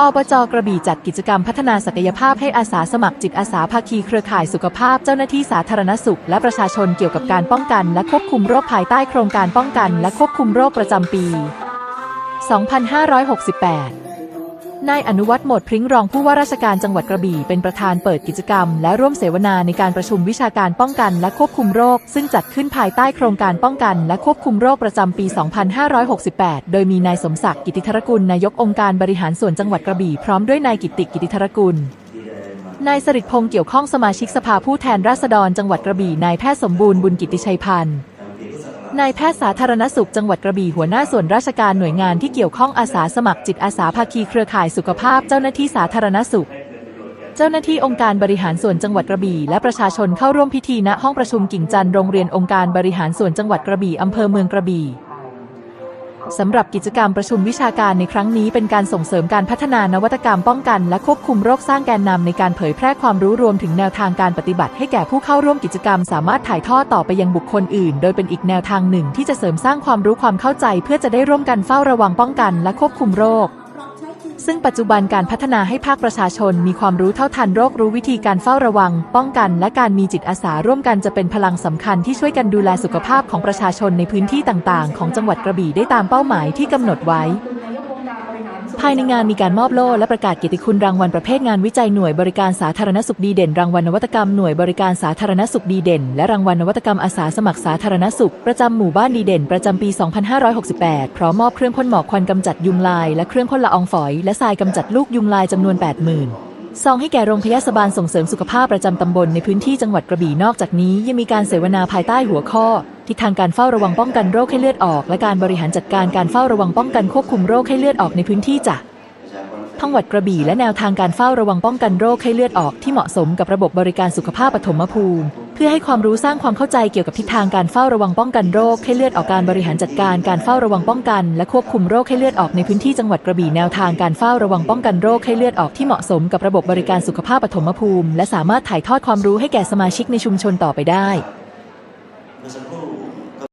อบจกระบี่จัดกิจกรรมพัฒนาศักยภาพให้อาสาสมัครจิตอาสาภาคีเครือข่ายสุขภาพเจ้าหน้าที่สาธารณสุข และประชาชนเกี่ยวกับการป้องกัน และควบคุมโรคภายใต้โครงการป้องกัน และควบคุมโรคประจำปี 2568 นายอนุวัฒน์หมดพริ้งรองผู้ว่าราชการจังหวัดกระบี่เป็นประธานเปิดกิจกรรม และร่วมเสวนาในการประชุมวิชาการป้องกันและควบคุมโรค ซึ่งจัดขึ้นภายใต้โครงการป้องกันและควบคุมโรคประจำปี 2568 โดยมีนายสมศักดิ์กิติธรกุลนายกองค์การบริหารส่วนจังหวัดกระบี่พร้อมด้วยนายกิติกิติธรกุลนายสริตพงษ์เกี่ยวข้องสมาชิกสภาผู้แทนราษฎรจังหวัดกระบี่นายแพทย์สมบูรณ์บุญกิติชัยพันธ์ นายแพทย์สาธารณสุขจังหวัดกระบี่หัวหน้าส่วนราชการหน่วยงานที่เกี่ยวข้องอาสาสมัครจิตอาสาภาคีเครือข่ายสุขภาพเจ้าหน้าที่สาธารณสุข เจ้าหน้าที่องค์การบริหารส่วนจังหวัดกระบี่และประชาชนเข้าร่วมพิธีณห้องประชุมกิ่งจันทร์โรงเรียนองค์การบริหารส่วนจังหวัดกระบี่อำเภอเมืองกระบี่ สำหรับกิจกรรมประชุมวิชาการในครั้งนี้เป็นการส่งเสริมการพัฒนานวัตกรรมป้องกัน และควบคุมโรคสร้างแกนนำในการเผยแพร่ความรู้รวมถึงแนวทางการปฏิบัติให้แก่ผู้เข้าร่วมกิจกรรม สามารถถ่ายทอดต่อไปยังบุคคลอื่น โดยเป็นอีกแนวทางหนึ่งที่จะเสริมสร้างความรู้ความเข้าใจ เพื่อจะได้ร่วมกันเฝ้าระวังป้องกัน และควบคุมโรค ซึ่งปัจจุบันการพัฒนาให้ภาคประชาชนมีความรู้เท่าทันโรครู้วิธีการเฝ้าระวัง ป้องกันและการมีจิตอาสาร่วมกันจะเป็นพลังสำคัญที่ช่วยกันดูแลสุขภาพของประชาชนในพื้นที่ต่าง ๆ ของจังหวัดกระบี่ได้ตามเป้าหมายที่กำหนดไว้ ภายในงานมีการมอบโล่และประกาศเกียรติคุณรางวัลประเภทงานวิจัยหน่วยบริการสาธารณสุขดีเด่น รางวัลนวัตกรรมหน่วยบริการสาธารณสุขดีเด่น และรางวัลนวัตกรรมอาสาสมัครสาธารณสุข ประจำหมู่บ้านดีเด่น ประจำปี 2568 พร้อมมอบเครื่องพ่นหมอกควันกำจัดยุงลาย และเครื่องพ่นละอองฝอย และทรายกำจัดลูกยุงลายจำนวน 80,000ซองให้แก่โรงพยาบาลส่งเสริมสุขภาพประจำตำบลในพื้นที่จังหวัดกระบี่นอกจากนี้ยังมีการเสวนาภายใต้หัวข้อ ทิศทางการเฝ้าระวังป้องกันโรคให้เลือดออก และการบริหารจัดการการเฝ้าระวังป้องกันควบคุมโรคให้เลือดออกในพื้นที่จ้ะจังหวัดกระบี่และแนวทางการเฝ้าระวังป้องกันโรคให้เลือดออกที่เหมาะสมกับระบบบริการสุขภาพปฐมภูมิ เพื่อให้ความรู้สร้างความเข้าใจเกี่ยวกับทิศทางการเฝ้าระวังป้องกันโรคให้เลือดออกการบริหารจัดการการเฝ้าระวังป้องกัน และควบคุมโรคให้เลือดออกในพื้นที่จังหวัดกระบี่แนวทางการเฝ้าระวังป้องกันโรคให้เลือดออกที่เหมาะสมกับระบบบริการสุขภาพปฐมภูมิ และสามารถถ่ายทอดความรู้ให้แก่สมาชิกในชุมชนต่อไปได้